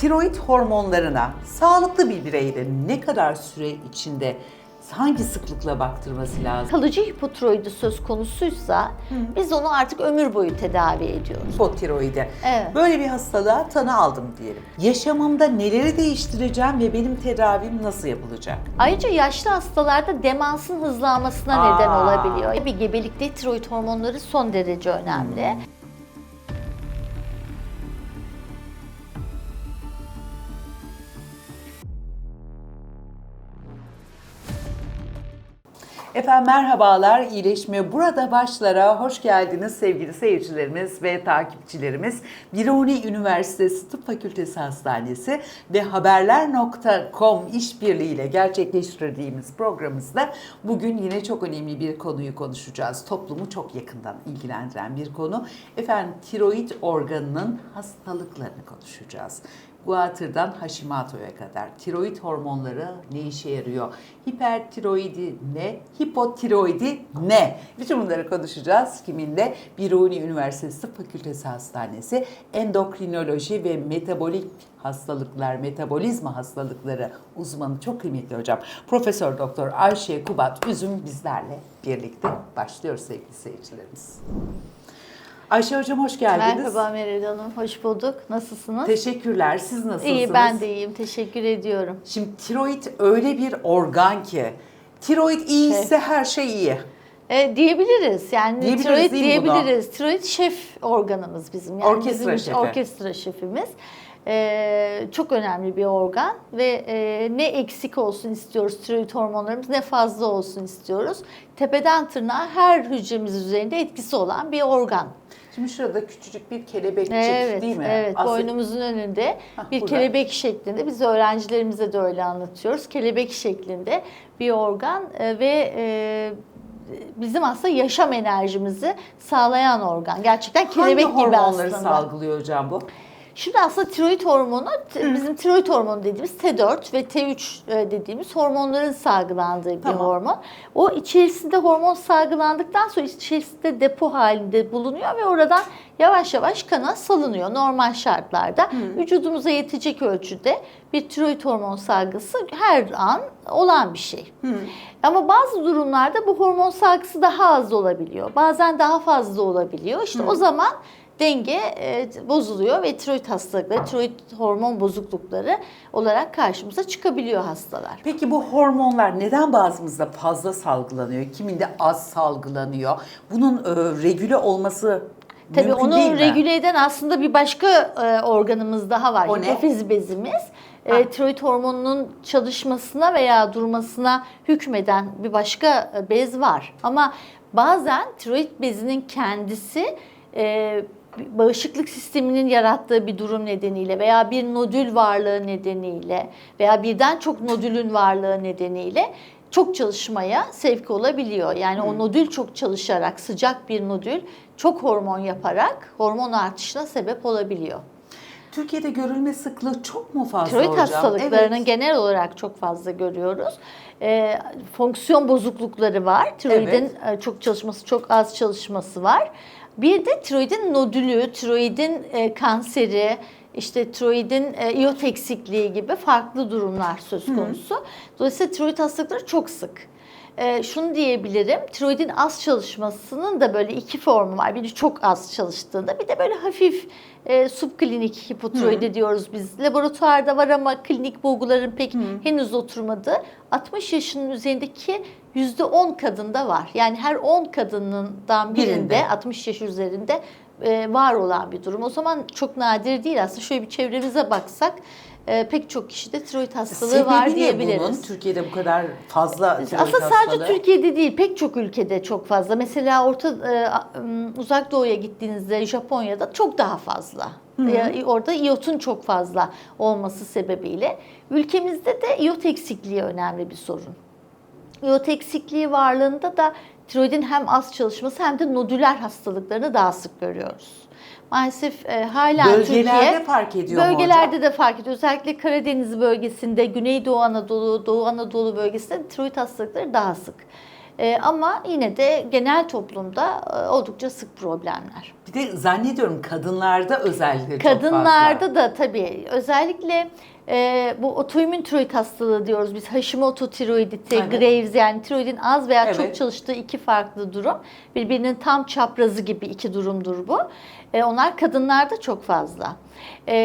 tiroid hormonlarına sağlıklı bir bireyde ne kadar süre içinde hangi sıklıkla baktırması lazım? Kalıcı hipotiroidi söz konusuysa biz onu artık ömür boyu tedavi ediyoruz. Hipotiroidi. Evet. Böyle bir hastalığa tanı aldım diyelim. Yaşamımda neleri değiştireceğim ve benim tedavim nasıl yapılacak? Ayrıca yaşlı hastalarda demansın hızlanmasına Aa. neden olabiliyor. Bir gebelikte tiroid hormonları son derece önemli. Efendim merhabalar, iyileşme burada başlara hoş geldiniz sevgili seyircilerimiz ve takipçilerimiz. Biruni Üniversitesi Tıp Fakültesi Hastanesi ve Haberler.com işbirliğiyle gerçekleştirdiğimiz programımızda bugün yine çok önemli bir konuyu konuşacağız. Toplumu çok yakından ilgilendiren bir konu. Efendim tiroid organının hastalıklarını konuşacağız. Guatır'dan Hashimoto'ya kadar tiroid hormonları ne işe yarıyor? Hipertiroidi ne? Hipotiroidi ne? Bütün bunları konuşacağız. Kiminle? Biruni Üniversitesi Fakültesi Hastanesi Endokrinoloji ve Metabolik Hastalıklar, Metabolizma Hastalıkları uzmanı çok kıymetli hocam. Profesör Doktor Ayşe Kubat Üzüm bizlerle birlikte başlıyoruz sevgili seyircilerimiz. Ayşe hocam hoş geldiniz. Merhaba Meral Hanım, hoş bulduk. Nasılsınız? Teşekkürler. Siz nasılsınız? İyi, ben de iyiyim. Teşekkür ediyorum. Şimdi tiroid öyle bir organ ki tiroid iyiyse her şey iyi. E, diyebiliriz. Yani Diyebiliriz tiroid mi buna? diyebiliriz. Tiroid şef organımız bizim. Yani Orkestra bizim şefi. orkestra şefimiz. E, çok önemli bir organ ve e, ne eksik olsun istiyoruz tiroid hormonlarımız ne fazla olsun istiyoruz. Tepeden tırnağa her hücremiz üzerinde etkisi olan bir organ. Şimdi şurada küçücük bir kelebekçik Evet, değil mi? evet. Aslında- Boynumuzun önünde Hah, bir burada. kelebek şeklinde. Biz öğrencilerimize de öyle anlatıyoruz. Kelebek şeklinde bir organ e, ve e, bizim aslında yaşam enerjimizi sağlayan organ. Gerçekten kelebek Hangi gibi hormonları aslında. salgılıyor hocam bu? Şimdi aslında tiroid hormonu, bizim tiroid hormonu dediğimiz T4 ve T3 e, dediğimiz hormonların salgılandığı bir Tamam. hormon. O içerisinde hormon salgılandıktan sonra içerisinde depo halinde bulunuyor ve oradan yavaş yavaş kana salınıyor normal şartlarda. Vücudumuza yetecek ölçüde bir tiroid hormon salgısı her an olan bir şey. Ama bazı durumlarda bu hormon salgısı daha az olabiliyor. Bazen daha fazla olabiliyor. İşte o zaman denge e, bozuluyor ve tiroid hastalıkları, tiroid hormon bozuklukları olarak karşımıza çıkabiliyor hastalar. Peki bu hormonlar neden bazımızda fazla salgılanıyor? Kiminde az salgılanıyor? Bunun e, regüle olması Tabii mümkün onu regüle eden aslında bir başka e, organımız daha var. O ne? Hipofiz bezimiz. Ha. E, tiroid hormonunun çalışmasına veya durmasına hükmeden bir başka e, bez var. Ama bazen tiroid bezinin kendisi e, bağışıklık sisteminin yarattığı bir durum nedeniyle veya bir nodül varlığı nedeniyle veya birden çok nodülün varlığı nedeniyle çok çalışmaya sevk olabiliyor. Yani o nodül çok çalışarak, sıcak bir nodül çok hormon yaparak hormon artışına sebep olabiliyor. Türkiye'de görülme sıklığı çok mu fazla Tiroid hocam? hastalıklarının Evet. genel olarak çok fazla görüyoruz. Ee, fonksiyon bozuklukları var. Tiroidin e, çok çalışması, çok az çalışması var. Bir de tiroidin nodülü, tiroidin e, kanseri, işte tiroidin e, iot eksikliği gibi farklı durumlar söz konusu. Dolayısıyla tiroid hastalıkları çok sık. Ee, şunu diyebilirim, tiroidin az çalışmasının da böyle iki formu var. Biri çok az çalıştığında, bir de böyle hafif e, subklinik hipotiroidi diyoruz biz. Laboratuvarda var ama klinik bulguların pek henüz oturmadığı. 60 yaşının üzerindeki %10 kadında var. Yani her 10 kadından birinde, Birinde. 60 yaş üzerinde e, var olan bir durum. O zaman çok nadir değil aslında. Şöyle bir çevremize baksak e, pek çok kişide tiroid hastalığı Sebebi var diyebiliriz. bunun? Türkiye'de bu kadar fazla tiroid Aslında sadece hastalığı? Türkiye'de değil, pek çok ülkede çok fazla. Mesela Orta e, Uzak Doğu'ya gittiğinizde Japonya'da çok daha fazla. Ya, orada iyotun çok fazla olması sebebiyle ülkemizde de iyot eksikliği önemli bir sorun. İyot eksikliği varlığında da tiroidin hem az çalışması hem de nodüler hastalıklarını daha sık görüyoruz. Maalesef e, hala Bölgelerde Türkiye fark ediyor bölgelerde de fark ediyor. Özellikle Karadeniz bölgesinde, Güneydoğu Anadolu, Doğu Anadolu bölgesinde tiroid hastalıkları daha sık. E, ama yine de genel toplumda e, oldukça sık problemler. Bir de zannediyorum kadınlarda özellikle çok fazla. Kadınlarda da tabii özellikle e, bu otoimmün tiroid hastalığı diyoruz biz Hashimoto tiroiditi, Evet. Graves yani tiroidin az veya Evet. çok çalıştığı iki farklı durum. Birbirinin tam çaprazı gibi iki durumdur bu. E, onlar kadınlarda çok fazla. E,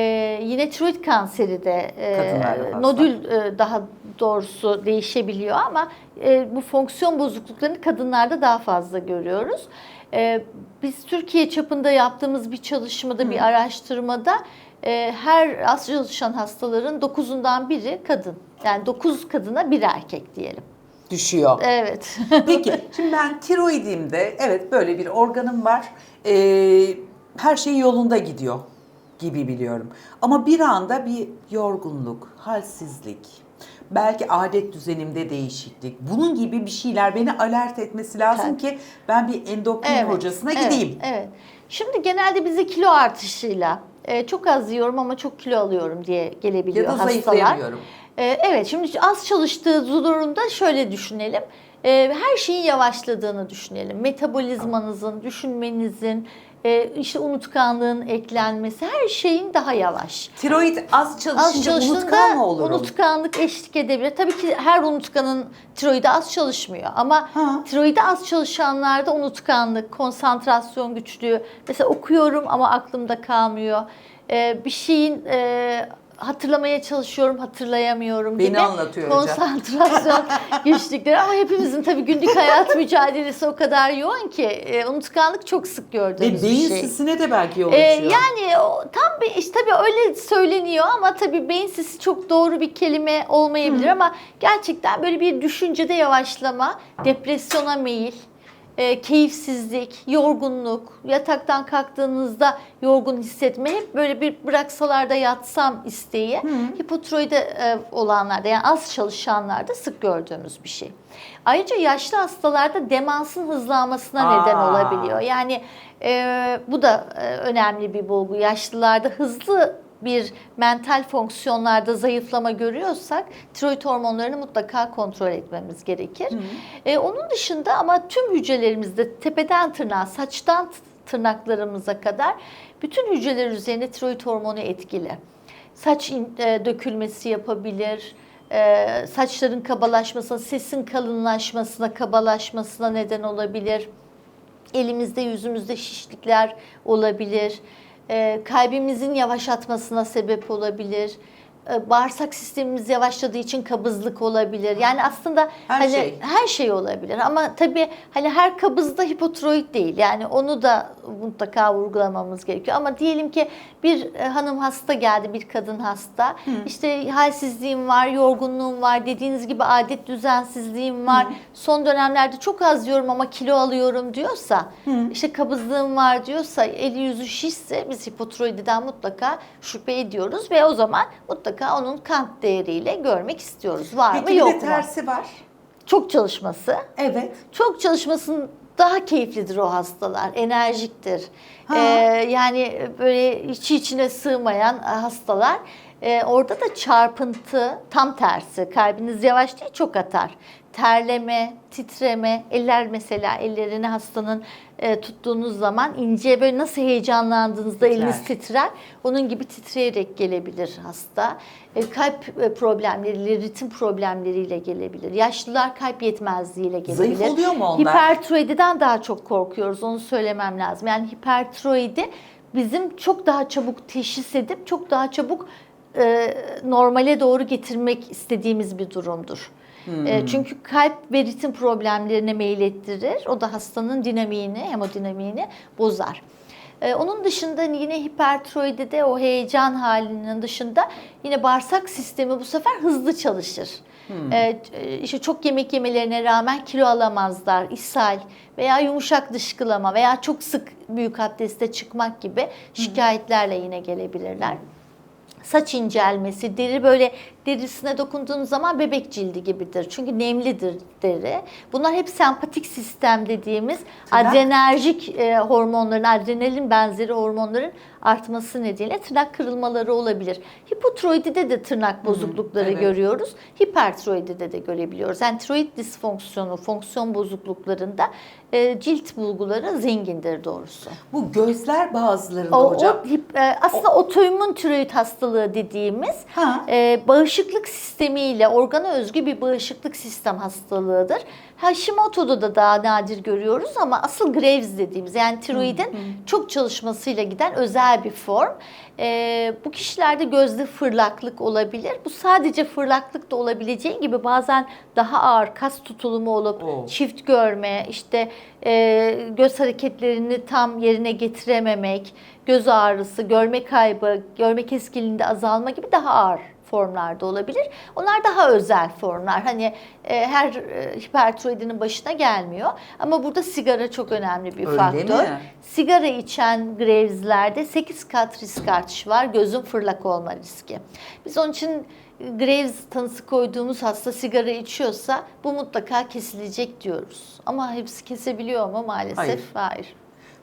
yine tiroid kanseri de e, nodül e, daha doğrusu değişebiliyor ama e, bu fonksiyon bozukluklarını kadınlarda daha fazla görüyoruz. E, biz Türkiye çapında yaptığımız bir çalışmada, bir araştırmada her az çalışan hastaların 9'undan biri kadın. Yani 9 kadına bir erkek diyelim. Düşüyor. Evet. Peki şimdi ben tiroidimde evet böyle bir organım var. Ee, her şey yolunda gidiyor gibi biliyorum. Ama bir anda bir yorgunluk, halsizlik, belki adet düzenimde değişiklik. Bunun gibi bir şeyler beni alert etmesi lazım ki ben bir endokrin hocasına evet, gideyim. Evet. Şimdi genelde bize kilo artışıyla e, çok az yiyorum ama çok kilo alıyorum diye gelebiliyor Ya da hastalar. E, evet şimdi az çalıştığı durumda şöyle düşünelim. E, her şeyin yavaşladığını düşünelim. Metabolizmanızın, düşünmenizin, e, işte unutkanlığın eklenmesi her şeyin daha yavaş. Tiroid az Az çalışınca çalıştığında unutkan mı olurum? unutkanlık eşlik edebilir. Tabii ki her unutkanın tiroidi az çalışmıyor ama Ha. tiroidi az çalışanlarda unutkanlık, konsantrasyon güçlüğü. Mesela okuyorum ama aklımda kalmıyor. Ee, bir şeyin e, hatırlamaya çalışıyorum, hatırlayamıyorum Beni gibi. anlatıyor hocam. Konsantrasyon güçlükleri ama hepimizin tabii günlük hayat mücadelesi o kadar yoğun ki e, unutkanlık çok sık Ve gördüğümüz bir beyin şey. sisine de belki yol Ee, açıyor. yani o, tam bir işte tabii öyle söyleniyor ama tabii beyin sisi çok doğru bir kelime olmayabilir ama gerçekten böyle bir düşüncede yavaşlama, depresyona meyil, e, keyifsizlik, yorgunluk, yataktan kalktığınızda yorgun hissetme hep böyle bir bıraksalar da yatsam isteği hipotiroide e, olanlarda yani az çalışanlarda sık gördüğümüz bir şey. Ayrıca yaşlı hastalarda demansın hızlanmasına neden Aa. olabiliyor. Yani e, bu da e, önemli bir bulgu. Yaşlılarda hızlı bir mental fonksiyonlarda zayıflama görüyorsak tiroid hormonlarını mutlaka kontrol etmemiz gerekir. E, onun dışında ama tüm hücrelerimizde tepeden tırnağa, saçtan tırnaklarımıza kadar bütün hücreler üzerinde tiroid hormonu etkili. Saç in- e, dökülmesi yapabilir, e, saçların kabalaşmasına, sesin kalınlaşmasına, kabalaşmasına neden olabilir. Elimizde, yüzümüzde şişlikler olabilir. Ee, kalbimizin yavaş atmasına sebep olabilir. Ee, bağırsak sistemimiz yavaşladığı için kabızlık olabilir. Yani aslında Her hani şey. her şey olabilir ama tabii hani her kabızda hipotiroid değil. Yani onu da mutlaka vurgulamamız gerekiyor. Ama diyelim ki bir e, hanım hasta geldi, bir kadın hasta. İşte halsizliğim var, yorgunluğum var, dediğiniz gibi adet düzensizliğim var. Son dönemlerde çok az yiyorum ama kilo alıyorum diyorsa, işte kabızlığım var diyorsa, eli yüzü şişse biz hipotiroididen mutlaka şüphe ediyoruz ve o zaman mutlaka onun kan değeriyle görmek istiyoruz. Var Peki mı yok mu? tersi var. Çok çalışması. Evet. Çok çalışmasın daha keyiflidir o hastalar, enerjiktir. Ha. Ee, yani böyle içi içine sığmayan hastalar. Ee, orada da çarpıntı tam tersi. Kalbiniz yavaş değil çok atar. Terleme, titreme, eller mesela ellerini hastanın e, tuttuğunuz zaman ince böyle nasıl heyecanlandığınızda Titrer. eliniz titrer. Onun gibi titreyerek gelebilir hasta. E, kalp e, problemleriyle, ritim problemleriyle gelebilir. Yaşlılar kalp yetmezliğiyle gelebilir. Zayıf oluyor mu onlar? Hipertiroididen daha çok korkuyoruz. Onu söylemem lazım. Yani hipertiroidi bizim çok daha çabuk teşhis edip çok daha çabuk e, normale doğru getirmek istediğimiz bir durumdur. Hmm. E, çünkü kalp ve ritim problemlerine meyil ettirir. O da hastanın dinamiğini, hemodinamiğini bozar. E, onun dışında yine hipertiroidide o heyecan halinin dışında yine bağırsak sistemi bu sefer hızlı çalışır. E, işte çok yemek yemelerine rağmen kilo alamazlar, ishal veya yumuşak dışkılama veya çok sık büyük abdeste çıkmak gibi şikayetlerle yine gelebilirler saç incelmesi, deri böyle derisine dokunduğunuz zaman bebek cildi gibidir. Çünkü nemlidir deri. Bunlar hep sempatik sistem dediğimiz Tırnak? adrenerjik e, hormonların, adrenalin benzeri hormonların artması nedeniyle tırnak kırılmaları olabilir. Hipotiroidide de tırnak bozuklukları evet. görüyoruz. Hipertiroidide de görebiliyoruz. Yani tiroid disfonksiyonu, fonksiyon bozukluklarında e, cilt bulguları zengindir doğrusu. Bu gözler bazılarında O, hocam. o hip- e, aslında otoimmün tiroid hastalığı dediğimiz Ha. e, bağışıklık sistemiyle organa özgü bir bağışıklık sistem hastalığıdır. Hashimoto'da da daha nadir görüyoruz ama asıl Graves dediğimiz yani tiroidin çok çalışmasıyla giden özel bir form. E, bu kişilerde gözde fırlaklık olabilir. Bu sadece fırlaklık da olabileceği gibi bazen daha ağır kas tutulumu olup Oo. çift görme, işte e, göz hareketlerini tam yerine getirememek, göz ağrısı, görme kaybı, görme keskinliğinde azalma gibi daha ağır formlarda olabilir. Onlar daha özel formlar. Hani e, her e, hipertiroidinin başına gelmiyor. Ama burada sigara çok önemli bir Öyle faktör. mi? Sigara içen Graves'lerde 8 kat risk artışı var. Gözün fırlak olma riski. Biz onun için Graves tanısı koyduğumuz hasta sigara içiyorsa bu mutlaka kesilecek diyoruz. Ama hepsi kesebiliyor mu maalesef? Hayır. Hayır.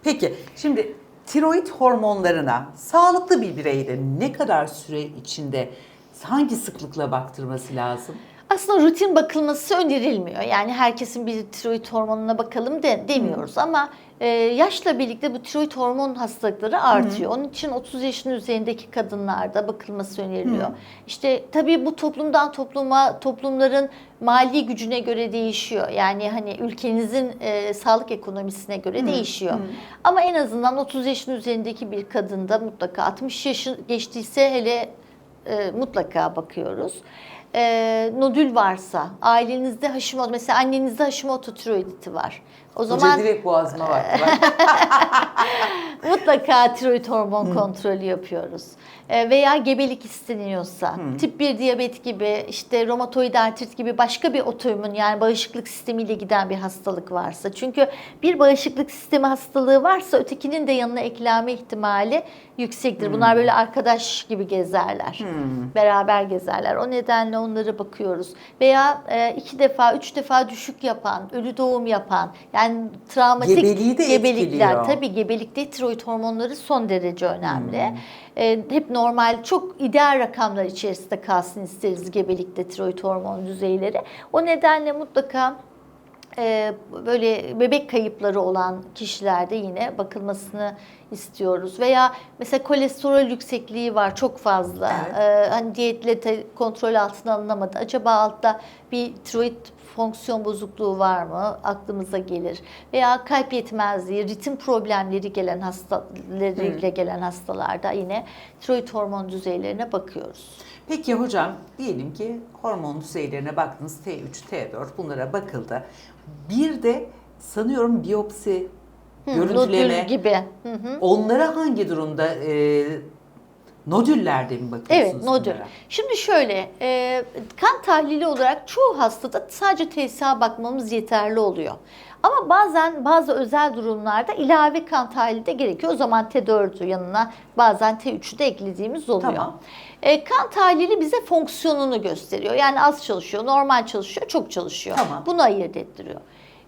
Peki şimdi tiroid hormonlarına sağlıklı bir bireyde ne kadar süre içinde hangi sıklıkla baktırması lazım? Aslında rutin bakılması önerilmiyor. Yani herkesin bir tiroid hormonuna bakalım de demiyoruz ama e, yaşla birlikte bu tiroid hormon hastalıkları artıyor. Onun için 30 yaşın üzerindeki kadınlarda bakılması öneriliyor. İşte tabii bu toplumdan topluma, toplumların mali gücüne göre değişiyor. Yani hani ülkenizin e, sağlık ekonomisine göre değişiyor. Ama en azından 30 yaşın üzerindeki bir kadında mutlaka 60 yaşın geçtiyse hele e, mutlaka bakıyoruz. E, nodül varsa, ailenizde Hashimoto, mesela annenizde Hashimoto tiroiditi var. O Hoca zaman direkt boğazıma baktı. bak. mutlaka tiroid hormon kontrolü yapıyoruz. E, veya gebelik isteniyorsa, tip 1 diyabet gibi, işte romatoid artrit gibi başka bir otoimmün yani bağışıklık sistemiyle giden bir hastalık varsa. Çünkü bir bağışıklık sistemi hastalığı varsa ötekinin de yanına eklenme ihtimali yüksektir. Bunlar böyle arkadaş gibi gezerler. Beraber gezerler. O nedenle onlara bakıyoruz. Veya e, iki defa, üç defa düşük yapan, ölü doğum yapan, yani travmatik Gebeliği de gebelikler. etkiliyor. Tabii gebelikte tiroid hormonları son derece önemli. Ee, hep normal, çok ideal rakamlar içerisinde kalsın isteriz gebelikte tiroid hormon düzeyleri. O nedenle mutlaka e, böyle bebek kayıpları olan kişilerde yine bakılmasını istiyoruz. Veya mesela kolesterol yüksekliği var çok fazla. Evet. Ee, hani diyetle kontrol altına alınamadı. Acaba altta bir tiroid fonksiyon bozukluğu var mı? Aklımıza gelir. Veya kalp yetmezliği, ritim problemleri gelen hastalarıyla gelen hastalarda yine tiroid hormon düzeylerine bakıyoruz. Peki hocam diyelim ki hormon düzeylerine baktınız T3, T4 bunlara bakıldı. Bir de sanıyorum biyopsi, görüntüleme Nodül gibi. Hı hı. onlara hangi durumda e, nodüllerde mi bakıyorsunuz Evet, nodül. bunlara? Şimdi şöyle, e, kan tahlili olarak çoğu hastada sadece TSA bakmamız yeterli oluyor. Ama bazen bazı özel durumlarda ilave kan tahlili de gerekiyor. O zaman T4'ü yanına bazen T3'ü de eklediğimiz oluyor. Tamam. E, kan tahlili bize fonksiyonunu gösteriyor. Yani az çalışıyor, normal çalışıyor, çok çalışıyor. Tamam. Bunu ayırt ettiriyor.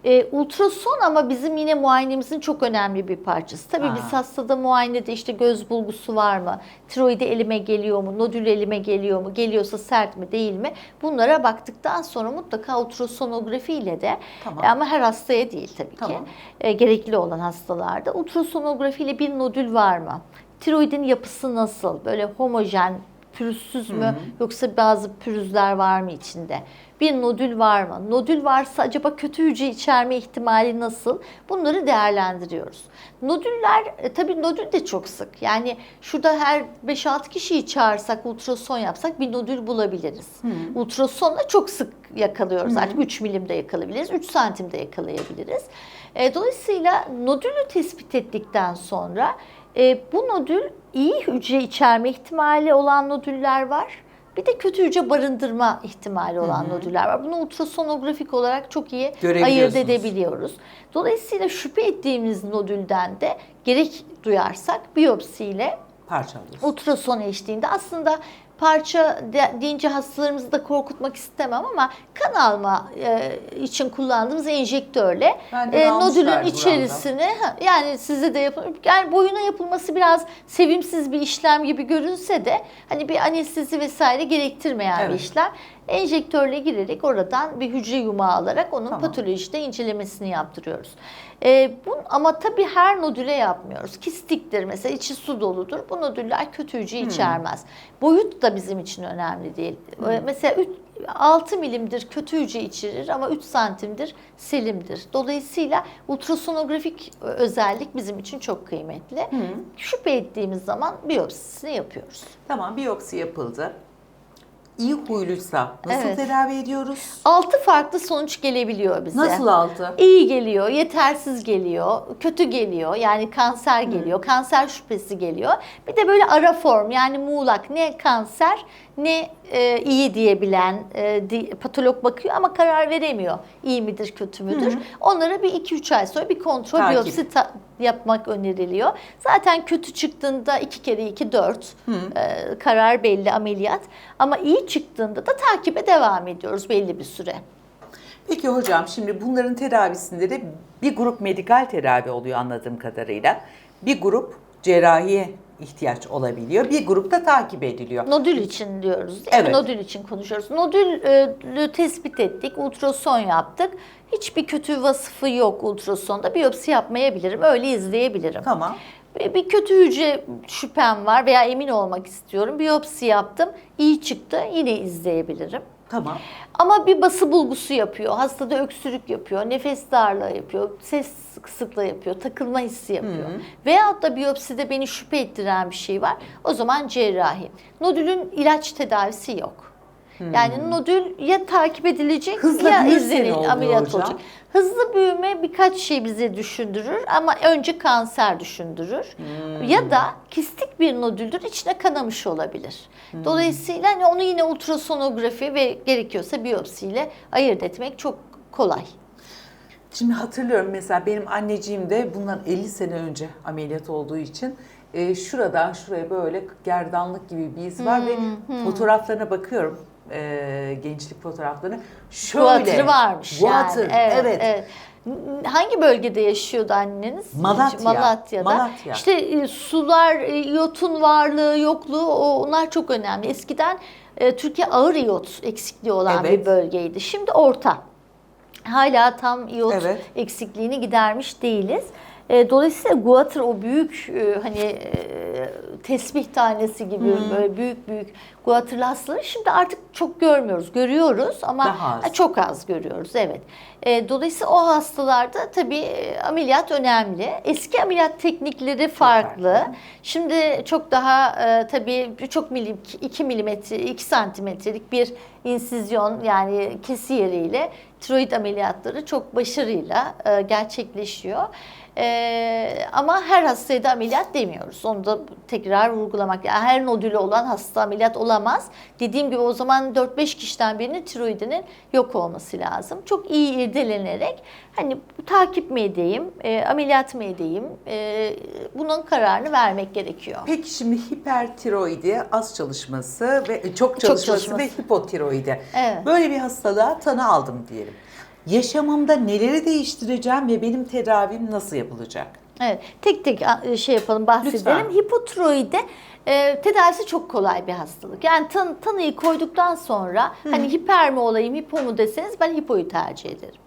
E, ultrason ama bizim yine muayenemizin çok önemli bir parçası. Tabii Aa. biz hastada muayenede işte göz bulgusu var mı? Tiroidi elime geliyor mu? Nodül elime geliyor mu? Geliyorsa sert mi değil mi? Bunlara baktıktan sonra mutlaka ultrasonografi ile de Tamam. e, ama her hastaya değil tabii Tamam. ki. e, gerekli olan hastalarda ultrasonografi ile bir nodül var mı? Tiroidin yapısı nasıl? Böyle homojen, pürüzsüz mü yoksa bazı pürüzler var mı içinde? Bir nodül var mı? Nodül varsa acaba kötü hücre içerme ihtimali nasıl? Bunları değerlendiriyoruz. Nodüller, e, tabii nodül de çok sık. Yani şurada her 5-6 kişiyi çağırsak, ultrason yapsak bir nodül bulabiliriz. Ultrasonla çok sık yakalıyoruz. Artık 3 milimde yakalayabiliriz, 3 santimde yakalayabiliriz. E, dolayısıyla nodülü tespit ettikten sonra e, bu nodül iyi hücre içerme ihtimali olan nodüller var. Bir de kötü hücre barındırma ihtimali olan nodüller var. Bunu ultrasonografik olarak çok iyi ayırt edebiliyoruz. Dolayısıyla şüphe ettiğimiz nodülden de gerek duyarsak biyopsiyle Parçalıyoruz. ultrason eşliğinde aslında parça de- deyince hastalarımızı da korkutmak istemem ama kan alma e, için kullandığımız enjektörle e, nodülün içerisine ha, yani size de yapın yani boyuna yapılması biraz sevimsiz bir işlem gibi görünse de hani bir anestezi vesaire gerektirmeyen bir Evet. işlem. Enjektörle girerek oradan bir hücre yumağı alarak onun Tamam. patolojide incelemesini yaptırıyoruz. E, bu, ama tabii her nodüle yapmıyoruz. Kistiktir mesela içi su doludur. Bu nodüller kötü hücre Hmm. içermez. Boyut da bizim için önemli değil. E, Mesela üç- 6 milimdir kötü hücre içerir ama 3 santimdir selimdir. Dolayısıyla ultrasonografik özellik bizim için çok kıymetli. Şüphe ettiğimiz zaman biyopsisini yapıyoruz. Tamam biyopsi yapıldı. İyi huyluysa nasıl Evet. tedavi ediyoruz? 6 farklı sonuç gelebiliyor bize. Nasıl altı? İyi geliyor, yetersiz geliyor, kötü geliyor. Yani kanser geliyor, kanser şüphesi geliyor. Bir de böyle ara form yani muğlak ne kanser ne e, iyi diyebilen e, di- patolog bakıyor ama karar veremiyor. İyi midir, kötü müdür? Onlara bir 2-3 ay sonra bir kontrol Takip. biyopsi ta- yapmak öneriliyor. Zaten kötü çıktığında 2 kere 2 4 e, karar belli ameliyat. Ama iyi çıktığında da takibe devam ediyoruz belli bir süre. Peki hocam şimdi bunların tedavisinde de bir grup medikal tedavi oluyor anladığım kadarıyla. Bir grup cerrahiye ihtiyaç olabiliyor. Bir grupta takip ediliyor. Nodül için diyoruz değil mi? Evet. Nodül için konuşuyoruz. Nodülü tespit ettik, ultrason yaptık. Hiçbir kötü vasıfı yok ultrasonda. Biyopsi yapmayabilirim, öyle izleyebilirim. Tamam. Bir bir kötü hücre şüphem var veya emin olmak istiyorum. Biyopsi yaptım, iyi çıktı, yine izleyebilirim. Tamam. Ama bir bası bulgusu yapıyor, hastada öksürük yapıyor, nefes darlığı yapıyor, ses kısıklığı yapıyor, takılma hissi yapıyor. Veyahut da biyopside beni şüphe ettiren bir şey var. O zaman cerrahi. Nodülün ilaç tedavisi yok. Yani nodül ya takip edilecek Hızla ya oluyor ameliyat hocam? olacak. Hızlı büyüme birkaç şey bize düşündürür ama önce kanser düşündürür. Ya da kistik bir nodüldür içine kanamış olabilir. Dolayısıyla hani onu yine ultrasonografi ve gerekiyorsa biyopsiyle ayırt etmek çok kolay. Şimdi hatırlıyorum mesela benim anneciğim de bundan 50 sene önce ameliyat olduğu için e, şuradan şuraya böyle gerdanlık gibi bir iz var ve fotoğraflarına bakıyorum. E, gençlik fotoğraflarına. Şöyle. Guatr varmış Guatr, yani. evet. N- Hangi bölgede yaşıyordu anneniz? Malatya. Malatya'da. Malatya. İşte e, sular, e, iyotun varlığı, yokluğu o- onlar çok önemli. Eskiden e, Türkiye ağır iyot eksikliği olan Evet. bir bölgeydi. Şimdi orta. Hala tam iyot Evet. eksikliğini gidermiş değiliz. E, dolayısıyla guatr o büyük e, hani e, tesbih tanesi gibi böyle büyük büyük guatrlı hastaları şimdi artık çok görmüyoruz. Görüyoruz ama Daha az. Çok az görüyoruz evet. E, dolayısıyla o hastalarda tabii e, ameliyat önemli. Eski ameliyat teknikleri farklı. farklı. Şimdi çok daha e, tabii çok milim 2 milimetre 2 santimetrelik bir insizyon yani kesi yeriyle tiroid ameliyatları çok başarıyla e, gerçekleşiyor. E, ama her hastaya da ameliyat demiyoruz. Onu da tekrar vurgulamak. Yani her nodülü olan hasta ameliyat olamaz. Dediğim gibi o zaman 4-5 kişiden birinin tiroidinin yok olması lazım. Çok iyi irdelenerek hani bu takip mi edeyim, e, ameliyat mı edeyim e, bunun kararını vermek gerekiyor. Peki şimdi hipertiroidi, az çalışması ve e, çok çalışması, çalışması. ve hipotiroidi. Evet. Böyle bir hastalığa tanı aldım diyelim. Yaşamımda neleri değiştireceğim ve benim tedavim nasıl yapılacak? Evet, tek tek şey yapalım, bahsedelim. Lütfen. Hipotiroide e, tedavisi çok kolay bir hastalık. Yani tan, tanıyı koyduktan sonra hani hiper mi olayım, hipo mu deseniz ben hipoyu tercih ederim.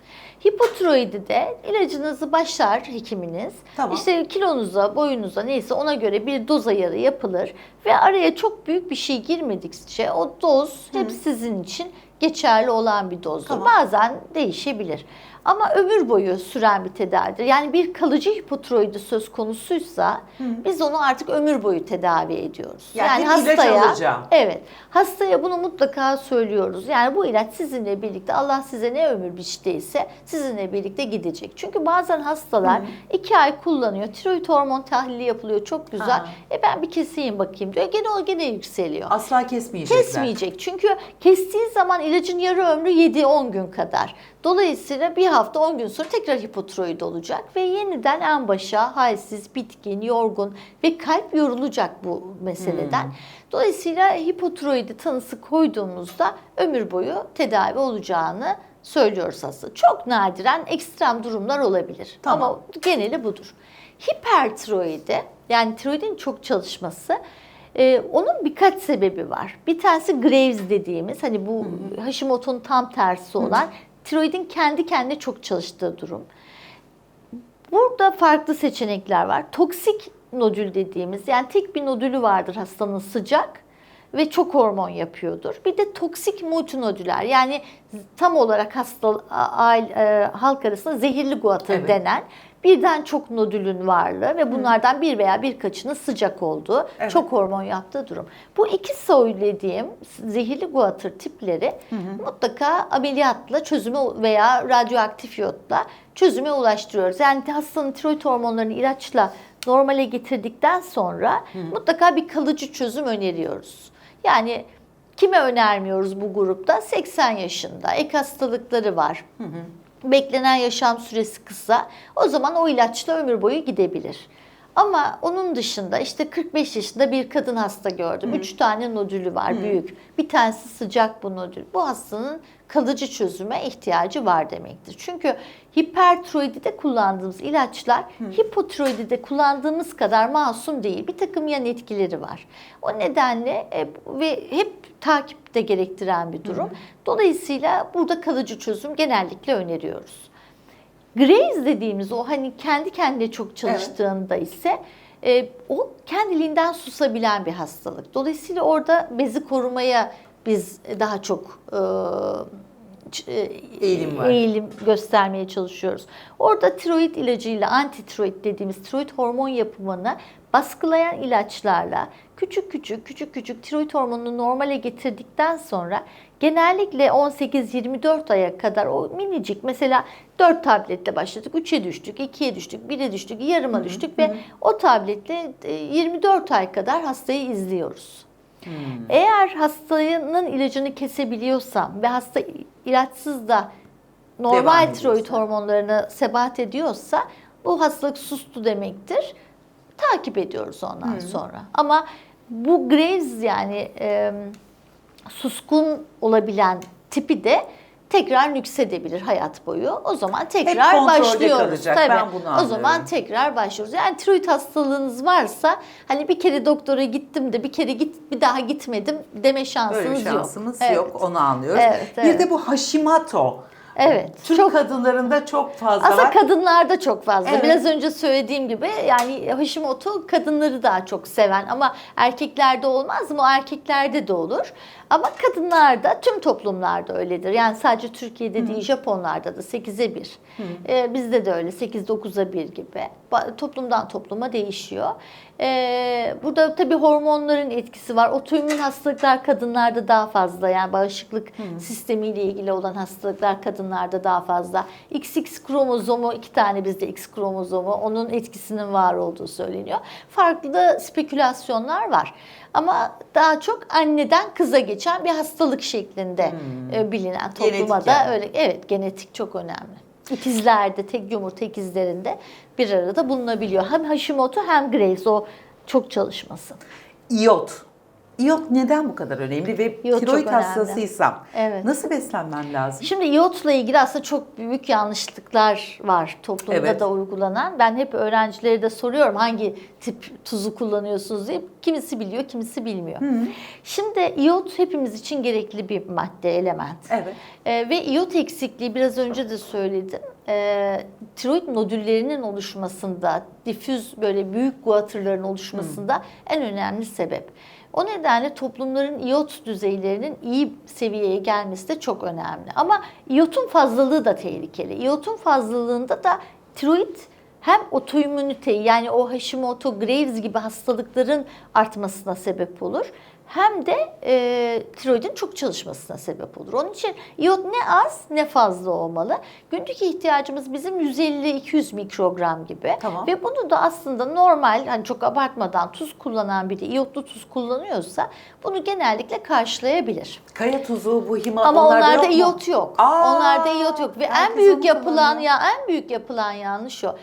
Hipotiroidi de ilacınızı başlar hekiminiz. Tamam. İşte kilonuza, boyunuza neyse ona göre bir doz ayarı yapılır ve araya çok büyük bir şey girmedikçe o doz hep sizin için geçerli olan bir dozdur. Tamam. Bazen değişebilir. Ama ömür boyu süren bir tedavidir. Yani bir kalıcı hipotiroidi söz konusuysa biz onu artık ömür boyu tedavi ediyoruz. Yani hep ilaç alacağım. Evet. Hastaya bunu mutlaka söylüyoruz. Yani bu ilaç sizinle birlikte Allah size ne ömür biçtiyse sizinle birlikte gidecek. Çünkü bazen hastalar iki ay kullanıyor. Tiroid hormon tahlili yapılıyor. Çok güzel. Aa. E ben bir keseyim bakayım diyor. Gene o gene yükseliyor. Asla kesmeyecekler. Kesmeyecek. Çünkü kestiği zaman ilacın yarı ömrü 7-10 gün kadar. Dolayısıyla bir hafta 10 gün sonra tekrar hipotiroid olacak ve yeniden en başa halsiz, bitkin, yorgun ve kalp yorulacak bu meseleden. Dolayısıyla hipotiroidi tanısı koyduğumuzda ömür boyu tedavi olacağını söylüyoruz aslında. Çok nadiren ekstrem durumlar olabilir. Tamam. Ama geneli budur. Hipertiroidi yani tiroidin çok çalışması e, onun birkaç sebebi var. Bir tanesi Graves dediğimiz hani bu Hashimoto'nun tam tersi olan tiroidin kendi kendine çok çalıştığı durum. Burada farklı seçenekler var. Toksik nodül dediğimiz yani tek bir nodülü vardır hastanın sıcak ve çok hormon yapıyordur. Bir de toksik multinodüler yani tam olarak hasta aile, e, halk arasında zehirli guatr Evet. denen birden çok nodülün varlığı ve bunlardan bir veya birkaçının sıcak olduğu, Evet. çok hormon yaptığı durum. Bu iki söylediğim zehirli guatr tipleri mutlaka ameliyatla çözüme veya radyoaktif iyotla çözüme ulaştırıyoruz. Yani hastanın tiroid hormonlarını ilaçla normale getirdikten sonra mutlaka bir kalıcı çözüm öneriyoruz. Yani kime önermiyoruz bu grupta? 80 yaşında, ek hastalıkları var. Beklenen yaşam süresi kısa. O zaman o ilaçla ömür boyu gidebilir. Ama onun dışında işte 45 yaşında bir kadın hasta gördüm. 3 tane nodülü var büyük. Bir tanesi sıcak bu nodül. Bu hastanın kalıcı çözüme ihtiyacı var demektir. Çünkü hipertiroidide kullandığımız ilaçlar hipotiroidide kullandığımız kadar masum değil. Bir takım yan etkileri var. O nedenle e, ve hep takipte gerektiren bir durum. Dolayısıyla burada kalıcı çözüm genellikle öneriyoruz. Graze dediğimiz o hani kendi kendine çok çalıştığında ise e, o kendiliğinden susabilen bir hastalık. Dolayısıyla orada bezi korumaya biz daha çok e, Eğilim var. eğilim göstermeye çalışıyoruz. Orada tiroid ilacıyla antitiroid dediğimiz tiroid hormon yapımını baskılayan ilaçlarla küçük küçük küçük küçük tiroid hormonunu normale getirdikten sonra genellikle 18-24 aya kadar o minicik mesela 4 tabletle başladık 3'e düştük 2'ye düştük 1'e düştük yarıma düştük ve o tabletle e, 24 ay kadar hastayı izliyoruz. Eğer hastanın ilacını kesebiliyorsam ve hasta ilaçsız da normal tiroid hormonlarını sebat ediyorsa bu hastalık sustu demektir. Takip ediyoruz ondan sonra. Ama bu Graves yani e, suskun olabilen tipi de tekrar nüksedebilir hayat boyu. O zaman tekrar kontrolde başlıyoruz. kalacak. Tabii. Ben bunu o zaman tekrar başlıyoruz. Yani tiroid hastalığınız varsa hani bir kere doktora gittim de bir kere git bir daha gitmedim deme şansınız Böyle bir yok. şansımız Evet. yok. Onu anlıyoruz. Evet, Bir evet. de bu Hashimoto. Evet. Türk Çok kadınlarında çok fazla Aslında var. kadınlarda çok fazla. Evet. Biraz önce söylediğim gibi yani Hashimoto kadınları daha çok seven ama erkeklerde olmaz mı? O erkeklerde de olur. Ama kadınlarda tüm toplumlarda öyledir. Yani sadece Türkiye'de değil Japonlarda da 8'e 1. Ee, bizde de öyle 8-9'a 1 gibi. Toplumdan topluma değişiyor. Ee, burada tabii hormonların etkisi var. Otoimmün hastalıklar kadınlarda daha fazla. Yani bağışıklık sistemiyle ilgili olan hastalıklar kadınlarda daha fazla. XX kromozomu iki tane bizde X kromozomu onun etkisinin var olduğu söyleniyor. Farklı spekülasyonlar var. Ama daha çok anneden kıza geçen bir hastalık şeklinde e, bilinen Genetik topluma da yani. öyle. Evet genetik çok önemli. İkizlerde, tek yumurta ikizlerinde bir arada bulunabiliyor. Hem Hashimoto hem Graves o çok çalışması. İyot. İyot neden bu kadar önemli ve İyot tiroid hastasıysam Evet. nasıl beslenmem lazım? Şimdi iyotla ilgili aslında çok büyük yanlışlıklar var toplumda Evet. da uygulanan. Ben hep öğrencilere de soruyorum hangi tip tuzu kullanıyorsunuz diye. Kimisi biliyor, kimisi bilmiyor. Şimdi iyot hepimiz için gerekli bir madde, element. Evet. Ee, ve iyot eksikliği biraz önce de söyledim. Ee, tiroid nodüllerinin oluşmasında, difüz böyle büyük guatırların oluşmasında en önemli sebep. O nedenle toplumların iyot düzeylerinin iyi seviyeye gelmesi de çok önemli. Ama iyotun fazlalığı da tehlikeli. İyotun fazlalığında da tiroid hem otoimmüniteyi yani o Hashimoto, Graves gibi hastalıkların artmasına sebep olur. Hem de e, tiroidin çok çalışmasına sebep olur. Onun için iot ne az ne fazla olmalı. Günlük ihtiyacımız bizim 150-200 mikrogram gibi. Tamam. Ve bunu da aslında normal hani çok abartmadan tuz kullanan biri iyotlu tuz kullanıyorsa bunu genellikle karşılayabilir. Kaya tuzu, bu hima Ama onlarda, onlarda yok mu? iyot yok. Aa, onlarda iyot yok ve en büyük yapılan ya en büyük yapılan yanlış o.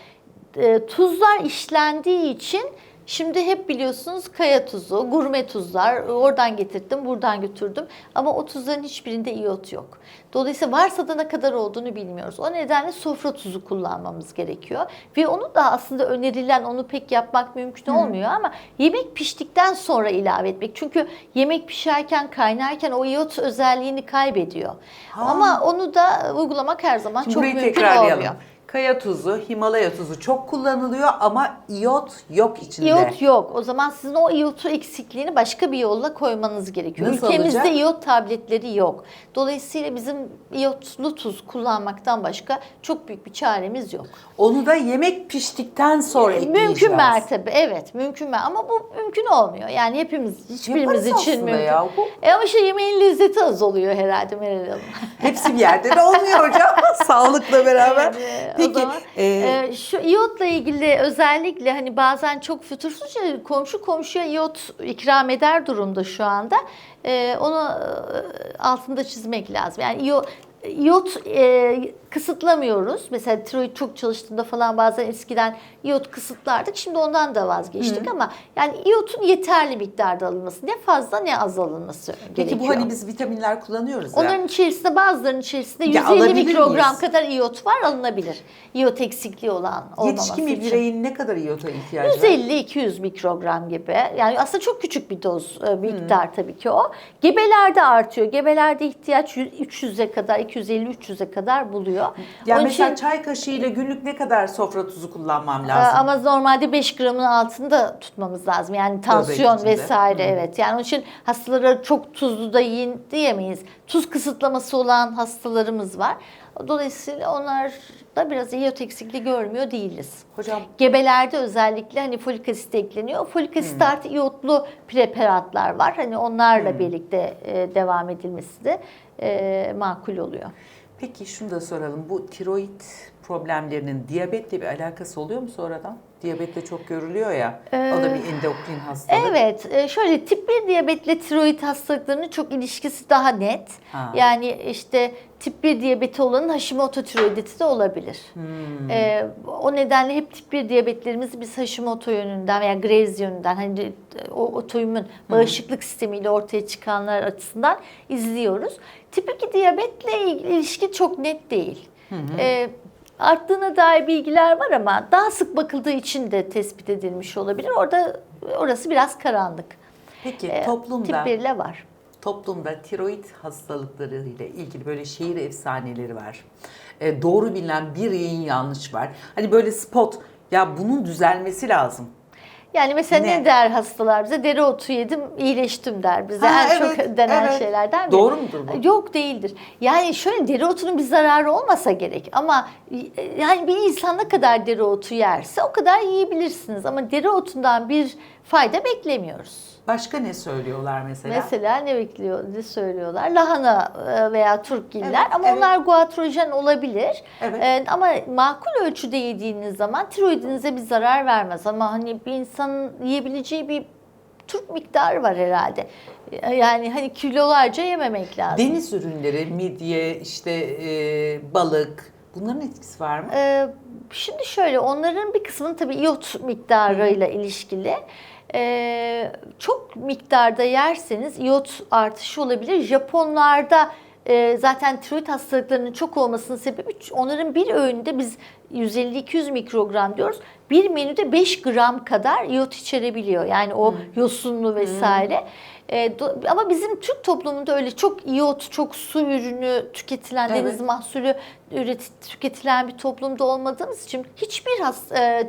E, tuzlar işlendiği için Şimdi hep biliyorsunuz kaya tuzu, gurme tuzlar, oradan getirdim, buradan götürdüm. Ama o tuzların hiçbirinde iyot yok. Dolayısıyla varsa da ne kadar olduğunu bilmiyoruz. O nedenle sofra tuzu kullanmamız gerekiyor. Ve onu da aslında önerilen, onu pek yapmak mümkün olmuyor ama yemek piştikten sonra ilave etmek. Çünkü yemek pişerken, kaynarken o iyot özelliğini kaybediyor. Ha. Ama onu da uygulamak her zaman Şimdi çok mümkün olmuyor. Kaya tuzu, Himalaya tuzu çok kullanılıyor ama iyot yok içinde. İyot yok. O zaman sizin o iyotu eksikliğini başka bir yolla koymanız gerekiyor. Nasıl Ülkemizde olacak? iyot tabletleri yok. Dolayısıyla bizim iyotlu tuz kullanmaktan başka çok büyük bir çaremiz yok. Onu da yemek piştikten sonra ekleyeceğiz. Mümkün mertebe evet mümkün mer ama bu mümkün olmuyor. Yani hepimiz hiçbirimiz Yaparız için aslında mümkün. ya, bu- E ama işte yemeğin lezzeti az oluyor herhalde Meral Hanım. Hepsi bir yerde de olmuyor hocam. Sağlıkla beraber. O Peki zaman, e, e, şu iyotla ilgili özellikle hani bazen çok fütursuzca komşu komşuya iyot ikram eder durumda şu anda. E, onu e, altında çizmek lazım. Yani iyot İyot e, kısıtlamıyoruz. Mesela tiroid çok çalıştığında falan bazen eskiden iyot kısıtlardık. Şimdi ondan da vazgeçtik ama yani iyotun yeterli miktarda alınması. Ne fazla ne az alınması peki gerekiyor. bu hani biz vitaminler kullanıyoruz ya. Onların içerisinde bazılarının içerisinde Ya 150 alabilir mikrogram miyiz? kadar iyot var alınabilir. İyot eksikliği olan olmaması Yetişkin bir bireyin ne kadar iyota ihtiyacı var? 150-200 mikrogram gibi. Yani aslında çok küçük bir doz e, miktar Hmm. tabii ki o. Gebelerde artıyor. Gebelerde ihtiyaç 300'e kadar, 250-300'e kadar buluyor. Yani Onun mesela için, çay kaşığıyla günlük ne kadar sofra tuzu kullanmam lazım? ama normalde 5 gramın altında tutmamız lazım. Yani tansiyon vesaire evet. Yani onun için hastalara çok tuzlu da yiyin diyemeyiz. Tuz kısıtlaması olan hastalarımız var. Dolayısıyla onlar da biraz iyot eksikliği görmüyor değiliz. Hocam Gebelerde özellikle hani folik asit ekleniyor. Folik asit artı iyotlu preparatlar var. Hani onlarla birlikte e, devam edilmesi de e, makul oluyor. peki şunu da soralım. Bu tiroid problemlerinin diyabetle bir alakası oluyor mu sonradan? Diyabetle çok görülüyor ya. o da bir endokrin hastalık. Evet, e, şöyle tip 1 diyabetle tiroid hastalıklarının çok ilişkisi daha net. Ha. Yani işte tip 1 diyabeti olanın Hashimoto tiroiditi de olabilir. Hmm. E, o nedenle hep tip 1 diyabetlerimizi biz Hashimoto yönünden veya Graves yönünden hani o otoimmün bağışıklık sistemiyle ortaya çıkanlar açısından izliyoruz. Tip 2 diyabetle ilişki çok net değil. E, arttığına dair bilgiler var ama daha sık bakıldığı için de tespit edilmiş olabilir. Orada orası biraz karanlık. Peki E, toplumda Tip 1 ile var. toplumda tiroid hastalıkları ile ilgili böyle şehir efsaneleri var. E, doğru bilinen bir yayın yanlış var. Hani böyle spot ya bunun düzelmesi lazım. Yani mesela ne, Ne? der hastalar bize? Dereotu yedim, iyileştim der bize. Ha, en evet, çok denen evet. şeylerden biri. Doğru mudur bu? Yok değildir. Yani şöyle dereotunun bir zararı olmasa gerek ama e, yani bir insan ne kadar dereotu yerse o kadar yiyebilirsiniz ama dereotundan bir fayda beklemiyoruz. Başka ne söylüyorlar mesela? Mesela ne bekliyor, ne söylüyorlar? Lahana e, veya turpgiller Evet, ama evet. onlar guatrojen olabilir. Evet. E, ama makul ölçüde yediğiniz zaman tiroidinize bir zarar vermez. Ama hani bir insanın yiyebileceği bir turp miktarı var herhalde. E, Yani hani kilolarca yememek lazım. Deniz ürünleri, midye, işte e, balık bunların etkisi var mı? Ee, şimdi şöyle onların bir kısmının tabii iyot miktarıyla ilişkili. Ee, çok miktarda yerseniz iyot artışı olabilir. Japonlarda e, zaten tiroid hastalıklarının çok olmasının sebebi onların bir öğünde biz 150-200 mikrogram diyoruz. Bir menüde 5 gram kadar iyot içerebiliyor. Yani o yosunlu vesaire. E, do- ama bizim Türk toplumunda öyle çok iyot, çok su ürünü tüketilen, Evet. deniz mahsulü üret, tüketilen bir toplumda olmadığımız için hiçbir has, e,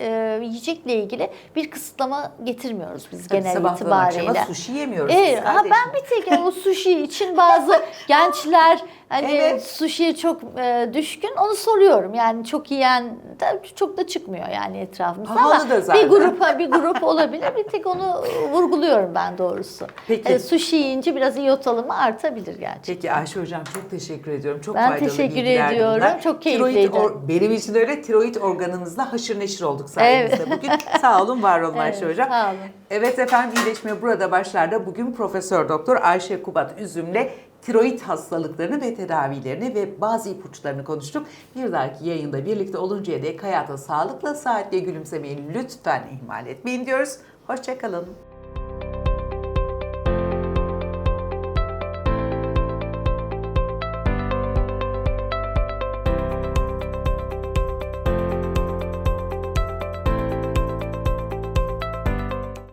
e, yiyecekle ilgili bir kısıtlama getirmiyoruz biz Tabii genel sabahtan akşama itibariyle. sushi yemiyoruz Evet, biz kardeşim. ben bir tek o sushi için bazı gençler hani Evet. sushi'ye çok e, düşkün onu soruyorum. Yani çok yiyen de çok da çıkmıyor yani etrafımızda Pahalı ama da zaten. bir grup bir grup olabilir. Bir tek onu vurguluyorum ben doğrusu. Peki. E, sushi yiyince biraz iyot alımı artabilir gerçekten. Peki Ayşe Hocam çok teşekkür ediyorum. Çok Ben faydalı teşekkür ediyorum. bunlar. Çok Tiroid keyifliydi. or- benim için öyle tiroid organınızla haşır neşir olduk sayenizde bugün. Sağ olun, var olun Ayşe Evet, Hocam. sağ olun. Evet efendim iyileşme burada başlarda bugün Profesör Doktor Ayşe Kubat Üzüm'le tiroid hastalıklarını ve tedavilerini ve bazı ipuçlarını konuştuk. Bir dahaki yayında birlikte oluncaya dek hayata sağlıkla, saatle gülümsemeyi lütfen ihmal etmeyin diyoruz. Hoşçakalın.